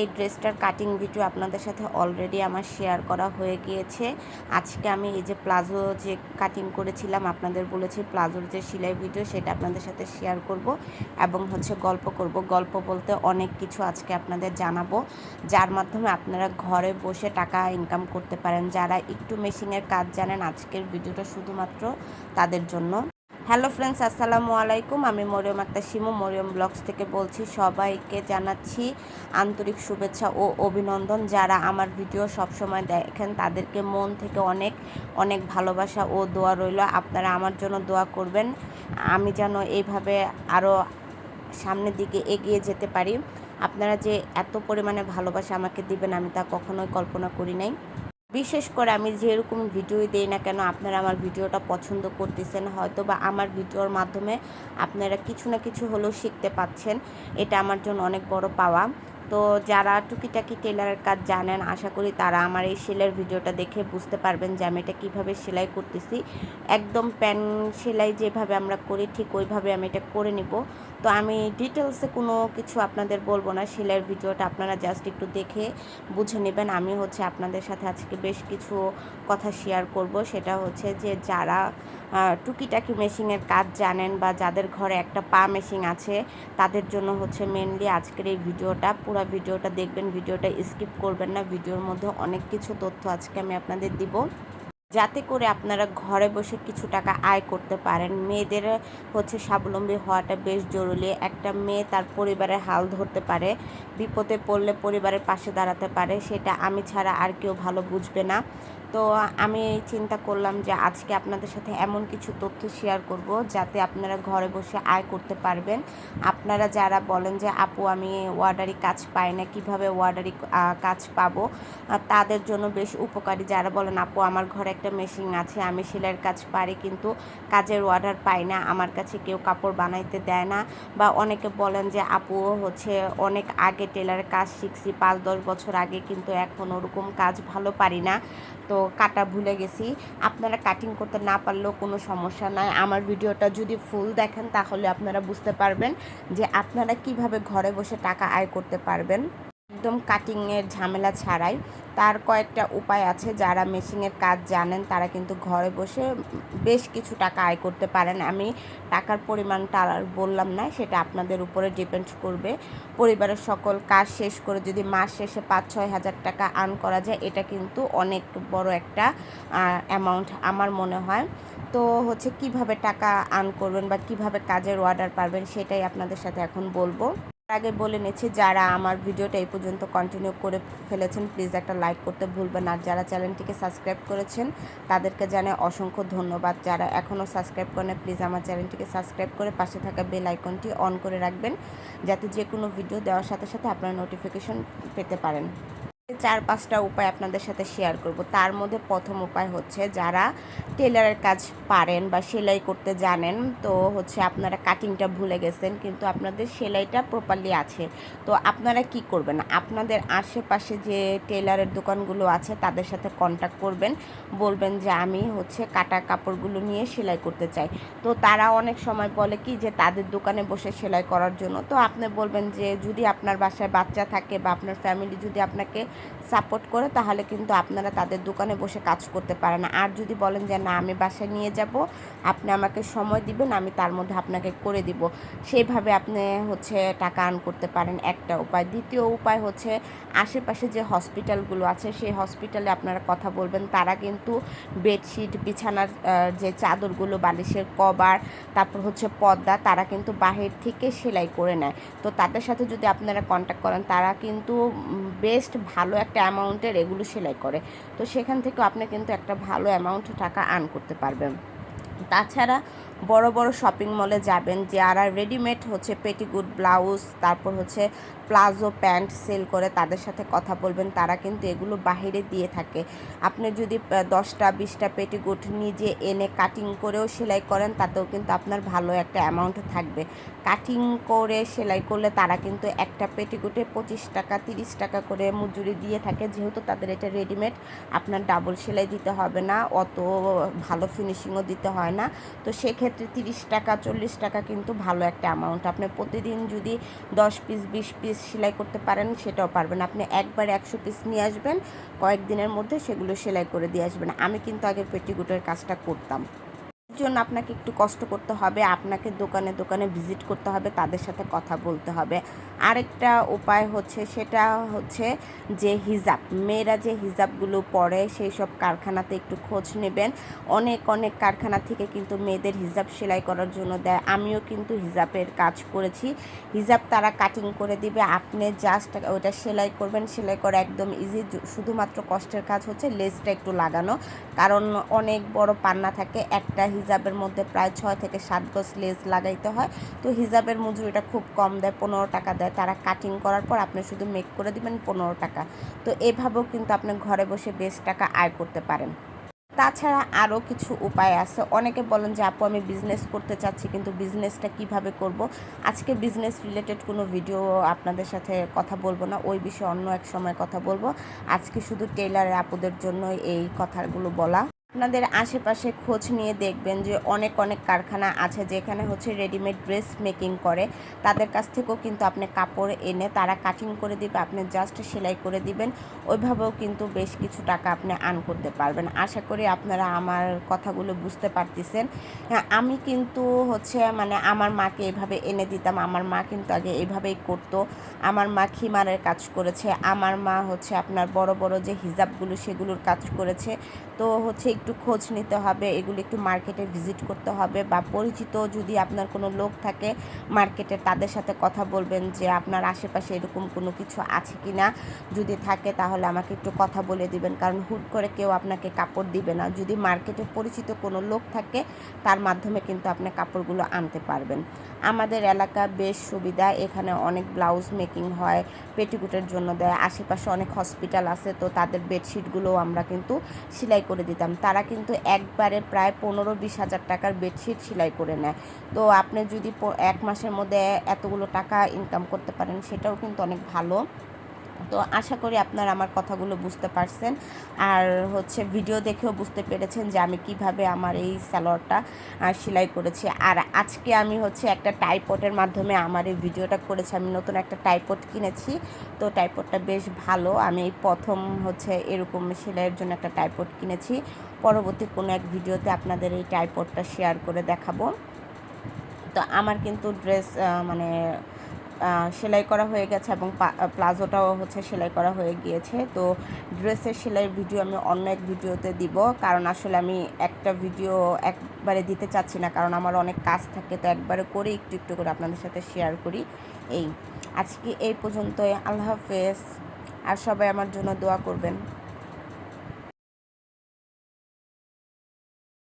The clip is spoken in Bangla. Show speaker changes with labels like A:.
A: এই ড্রেসটার কাটিং ভিডিও আপনাদের সাথে অলরেডি আমার শেয়ার করা হয়ে গিয়েছে। আজকে আমি এই যে প্লাজো যে কাটিং করেছিলাম, আপনাদের বলেছি প্লাজোর যে সেলাই ভিডিও সেটা আপনাদের সাথে শেয়ার করব এবং হচ্ছে গল্প করব। গল্প বলতে অনেক কিছু আজকে আপনাদের জানাব, যার মাধ্যমে আপনারা ঘরে বসে টাকা ইনকাম করতে পারেন। যারা একটু মেশিনের কাজ জানেন, আজকের ভিডিওটা শুধুমাত্র তাদের জন্য। হ্যালো ফ্রেন্ডস, আসসালামু আলাইকুম। আমি মরিয়ম আক্তার শিমু, মরিয়ম ব্লগস থেকে বলছি সবাইকে জানাচ্ছি আন্তরিক শুভেচ্ছা ও অভিনন্দন। যারা আমার ভিডিও সবসময় দেখেন, তাদেরকে মন থেকে অনেক অনেক ভালোবাসা ও দোয়া রইল। আপনারা আমার জন্য দোয়া করবেন। আমি যেন এইভাবে আরও সামনের দিকে এগিয়ে যেতে পারি। আপনারা যে এত পরিমাণে ভালোবাসা আমাকে দিবেন, আমি তা কখনোই কল্পনা করি নাই। বিশেষ করে আমি যেরকম ভিডিওই দিই না কেন, আপনারা আমার ভিডিওটা পছন্দ করতেছেন হয়তো বা আমার ভিডিওর মাধ্যমে আপনারা কিছু না কিছু হলেও শিখতে পাচ্ছেন, এটা আমার জন্য অনেক বড় পাওয়া। তো যারা টুকিটাকি টেলারের কাজ জানেন, আশা করি তারা আমার এই সেলাইয়ের ভিডিওটা দেখে বুঝতে পারবেন যে আমি এটা কীভাবে সেলাই করতেছি। একদম প্যান সেলাই যেভাবে আমরা করি, ঠিক ওইভাবে আমি এটা করে নিব। তো আমি ডিটেলসে কোনো কিছু আপনাদের বলব না। সেলাইয়ের ভিডিওটা আপনারা জাস্ট একটু দেখে বুঝে নেবেন। আমি হচ্ছে আপনাদের সাথে আজকে বেশ কিছু কথা শেয়ার করব। সেটা হচ্ছে যে যারা টুকিটাকি মেশিনের কাজ জানেন বা যাদের ঘরে একটা পা মেশিন আছে, তাদের জন্য হচ্ছে মেনলি আজকের এই ভিডিওটা। পুরো ভিডিওটা দেখবেন, ভিডিওটা স্কিপ করবেন না। ভিডিওর মধ্যে অনেক কিছু তথ্য আজকে আমি আপনাদের দিব। যাতে করে আপনারা ঘরে বসে কিছু টাকা আয় করতে পারেন। মেয়েদের হচ্ছে স্বাবলম্বী হওয়াটা বেশ জরুরি। একটা মেয়ে তার পরিবারের হাল ধরতে পারে, বিপদে পড়লে পরিবারের পাশে দাঁড়াতে পারে, সেটা আমি ছাড়া আর কেউ ভালো বুঝবে না। তো আমি চিন্তা করলাম যে আজকে আপনাদের সাথে এমন কিছু তথ্য শেয়ার করব যাতে আপনারা ঘরে বসে আয় করতে পারবেন। আপনারা যারা বলেন যে, আপু, আমি ওয়ার্ডারি কাজ পাই না, কীভাবে ওয়ার্ডারি কাজ পাবো? তাদের জন্য বেশ উপকারী। যারা বলেন, আপু, আমার ঘরে একটা মেশিন আছে, আমি সেলাইয়ের কাজ পারি কিন্তু কাজের অর্ডার পাই না। আমার কাছে কেউ কাপড় বানাইতে দেয় না বা অনেকে বলেন যে, আপু, হচ্ছে অনেক আগে টেলারের কাজ শিখছি, পাঁচ, দশ বছর আগে কিন্তু এখন ওরকম কাজ ভালো পারি না। তো কাটা ভুলে গেছি। আপনারা কাটিং করতে না পারলেও কোনো সমস্যা নাই। আমার ভিডিওটা যদি ফুল দেখেন তাহলে আপনারা বুঝতে পারবেন যে, আপনারা কীভাবে ঘরে বসে টাকা আয় করতে পারবেন। একদম কাটিংয়ের ঝামেলা ছাড়াই। তার কয়েকটা উপায় আছে, যারা মেশিনের কাজ জানেন তারা কিন্তু ঘরে বসে বেশ কিছু টাকা আয় করতে পারেন। আমি টাকার পরিমাণটা আর বললাম না, সেটা আপনাদের উপরে ডিপেন্ড করবে। পরিবারের সকল কাজ শেষ করে যদি মাস শেষে পাঁচ ছয় হাজার টাকা আর্ন করা যায়, এটা কিন্তু অনেক বড় একটা অ্যামাউন্ট আমার মনে হয়। তো হচ্ছে কীভাবে টাকা আর্ন করবেন বা কীভাবে কাজের অর্ডার পারবেন সেটাই আপনাদের সাথে এখন বলব। আগে বলে নিচ্ছি, যারা আমার ভিডিওটা এই পর্যন্ত কন্টিনিউ করে ফেলেছেন প্লিজ একটা লাইক করতে ভুলবেন আর যারা চ্যানেলটিকে সাবস্ক্রাইব করেছেন, তাদেরকে জানাই অসংখ্য ধন্যবাদ। যারা এখনও সাবস্ক্রাইব করেন প্লিজ আমার চ্যানেলটিকে সাবস্ক্রাইব করে পাশে থাকা বেল আইকনটি অন করে রাখবেন, যাতে যে কোনো ভিডিও দেওয়ার সাথে সাথে আপনারা নোটিফিকেশন পেতে পারেন। চার পাঁচটা উপায় আপনাদের সাথে শেয়ার করব। তার মধ্যে প্রথম উপায় হচ্ছে যারা টেলারের কাজ পারেন বা সেলাই করতে জানেন, তো হচ্ছে আপনারা কাটিংটা ভুলে গেছেন, কিন্তু আপনাদের সেলাইটা প্রপারলি আছে। তো আপনারা কি করবেন? আপনাদের আশেপাশে যে টেলারের দোকানগুলো আছে, তাদের সাথে কন্ট্যাক্ট করবেন। বলবেন যে, আমি হচ্ছে কাটা কাপড়গুলো নিয়ে সেলাই করতে চাই। তো তারা অনেক সময় বলে কি যে, তাদের দোকানে বসে সেলাই করার জন্য। তো আপনি বলবেন যে, যদি আপনার বাসায় বাচ্চা থাকে বা আপনার ফ্যামিলি যদি আপনাকে সাপোর্ট করে, তাহলে কিন্তু আপনারা তাদের দোকানে বসে কাজ করতে পারেন। আর যদি বলেন যে, না, আমি বাসায় নিয়ে যাব, আপনি আমাকে সময় দিবেন, আমি তার মধ্যে আপনাকে করে দিব। সেইভাবে আপনি হচ্ছে টাকা আর্ন করতে পারেন, একটা উপায়। দ্বিতীয় উপায় হচ্ছে, আশেপাশে যে হসপিটালগুলো আছে, সেই হসপিটালে আপনারা কথা বলবেন। তারা কিন্তু বেডশিট বিছানার যে চাদরগুলো, বালিশের কভার, তারপর হচ্ছে পর্দা, তারা কিন্তু বাহির থেকে সেলাই করে নেয়। তো তাদের সাথে যদি আপনারা কন্ট্যাক্ট করেন, তারা কিন্তু বেস্ট ভালো একটা অ্যামাউন্টের এগুলো সেলাই করে। তো সেখান থেকেও আপনি কিন্তু একটা ভালো অ্যামাউন্ট টাকা আর্ন করতে পারবেন। তাছাড়া বড় বড় শপিং মলে যাবেন যারা রেডিমেড হচ্ছে পেটিগুড ব্লাউজ, তারপর হচ্ছে প্লাজো প্যান্ট সেল করে তাদের সাথে কথা বলবেন, তারা কিন্তু এগুলো বাহিরে দিয়ে থাকে। আপনি যদি দশটা, বিশটা পেটিগুট নিজে এনে কাটিং করেও সেলাই করেন, তাতেও কিন্তু আপনার ভালো একটা অ্যামাউন্ট থাকবে। কাটিং করে সেলাই করলে তারা কিন্তু একটা পেটিগুটে পঁচিশ টাকা, তিরিশ টাকা করে মজুরি দিয়ে থাকে, যেহেতু তাদের এটা রেডিমেড আপনার ডাবল সেলাই দিতে হবে না, অত ভালো ফিনিশিংও দিতে হয় হয় না। তো সেক্ষেত্রে তিরিশ টাকা, চল্লিশ টাকা কিন্তু ভালো একটা অ্যামাউন্ট আপনি প্রতিদিন যদি দশ পিস বিশ পিস সেলাই করতে পারেন, সেটাও পারবেন। আপনি একবার একশো পিস নিয়ে আসবেন, কয়েকদিনের মধ্যে সেগুলো সেলাই করে দিয়ে আসবেন। আমি কিন্তু আগে পেটিকুটের কাজটা করতাম। জন্য আপনাকে একটু কষ্ট করতে হবে, আপনাকে দোকানে দোকানে ভিজিট করতে হবে, তাদের সাথে কথা বলতে হবে। আরেকটা উপায় হচ্ছে, সেটা হচ্ছে যে হিজাব, মেয়েরা যে হিজাবগুলো পরে সেই সব কারখানাতে একটু খোঁজ নেবেন। অনেক অনেক কারখানা থেকে কিন্তু মেয়েদের হিজাব সেলাই করার জন্য দেয়। আমিও কিন্তু হিজাবের কাজ করেছি। হিজাব তারা কাটিং করে দিবে, আপনি জাস্ট ওটা সেলাই করবেন, সেলাই করা একদম ইজি শুধুমাত্র কষ্টের কাজ হচ্ছে লেসটা একটু লাগানো। কারণ অনেক বড় পান্না থাকে, একটা হিজাবের মধ্যে প্রায় ছয় থেকে সাত গজ লেস লাগাইতে হয়। তো হিজাবের মজুরিটা খুব কম দেয়, পনেরো টাকা দেয়। তারা কাটিং করার পর আপনি শুধু মেক করে দিবেন পনেরো টাকা। তো এভাবেও কিন্তু আপনি ঘরে বসে বেশ টাকা আয় করতে পারেন। তাছাড়া আরও কিছু উপায় আছে। অনেকে বলেন যে, আপু, আমি বিজনেস করতে চাচ্ছি, কিন্তু বিজনেসটা কীভাবে করব? আজকে বিজনেস রিলেটেড কোনো ভিডিও আপনাদের সাথে কথা বলব না। ওই বিষয়ে অন্য এক সময় কথা বলব। আজকে শুধু টেইলারের আপুদের জন্য এই কথাগুলো বলা। আপনাদের আশেপাশে খোঁজ নিয়ে দেখবেন যে অনেক অনেক কারখানা আছে যেখানে হচ্ছে রেডিমেড ড্রেস মেকিং করে। তাদের কাছ থেকেও কিন্তু আপনি কাপড় এনে তারা কাটিং করে দিবে, আপনি জাস্ট সেলাই করে দিবেন। ওইভাবেও কিন্তু বেশ কিছু টাকা আপনি আর্ন করতে পারবেন। আশা করি আপনারা আমার কথাগুলো বুঝতে পারতেছেন। হ্যাঁ আমি কিন্তু হচ্ছে মানে আমার মাকে এভাবে এনে দিতাম। আমার মা কিন্তু আগে এভাবেই করতো। আমার মা খিমারের কাজ করেছে। আমার মা হচ্ছে আপনার বড় বড় যে হিজাবগুলো সেগুলোর কাজ করেছে। তো হচ্ছে একটু খোঁজ নিতে হবে, এগুলো একটু মার্কেটে ভিজিট করতে হবে বা পরিচিত যদি আপনার কোনো লোক থাকে মার্কেটে, তাদের সাথে কথা বলবেন যে আপনার আশেপাশে এরকম কোনো কিছু আছে কি না যদি থাকে তাহলে আমাকে একটু কথা বলে দিবেন, কারণ হুট করে কেউ আপনাকে কাপড় দিবে না। যদি মার্কেটে পরিচিত কোনো লোক থাকে, তার মাধ্যমে কিন্তু আপনি কাপড়গুলো আনতে পারবেন। আমাদের এলাকা বেশ সুবিধা, এখানে অনেক ব্লাউজ মেকিং হয়, পেটিকুটের জন্য দেয়, আশেপাশে অনেক হসপিটাল আছে, তো তাদের বেডশিটগুলোও আমরা কিন্তু সেলাই করে দিতাম। তারা কিন্তু একবারে প্রায় পনেরো বিশ হাজার টাকার বেডশিট সেলাই করে নেয়। তো আপনি যদি এক মাসের মধ্যে এতগুলো টাকা ইনকাম করতে পারেন, সেটাও কিন্তু অনেক ভালো। তো আশা করি আপনারা আমার কথাগুলো বুঝতে পারছেন। আর হচ্ছে ভিডিও দেখেও বুঝতে পেরেছেন যে আমি কীভাবে আমার এই স্যালোয়ারটা সেলাই করেছি। আর আজকে আমি হচ্ছে একটা টাইপটের মাধ্যমে আমার এই ভিডিওটা করেছি। আমি নতুন একটা টাইপট কিনেছি। তো টাইপটটা বেশ ভালো। আমি প্রথম হচ্ছে এরকম সেলাইয়ের জন্য একটা টাইপট কিনেছি। পরবর্তী কোনো এক ভিডিওতে আপনাদের এই টাইপটটা শেয়ার করে দেখাবো। তো আমার কিন্তু ড্রেস মানে সেলাই করা হয়ে গেছে এবং প্লাজোটাও হচ্ছে সেলাই করা হয়ে গিয়েছে। তো ড্রেসের সেলাইয়ের ভিডিও আমি অন্য এক ভিডিওতে দিব, কারণ আসলে আমি একটা ভিডিও একবারে দিতে চাচ্ছি না, কারণ আমার অনেক কাজ থাকে, তো একবারে করে একটু একটু করে আপনাদের সাথে শেয়ার করি। এই, আজকে এই পর্যন্তই, আল্লাহ হাফেজ। আর সবাই আমার জন্য দোয়া করবেন।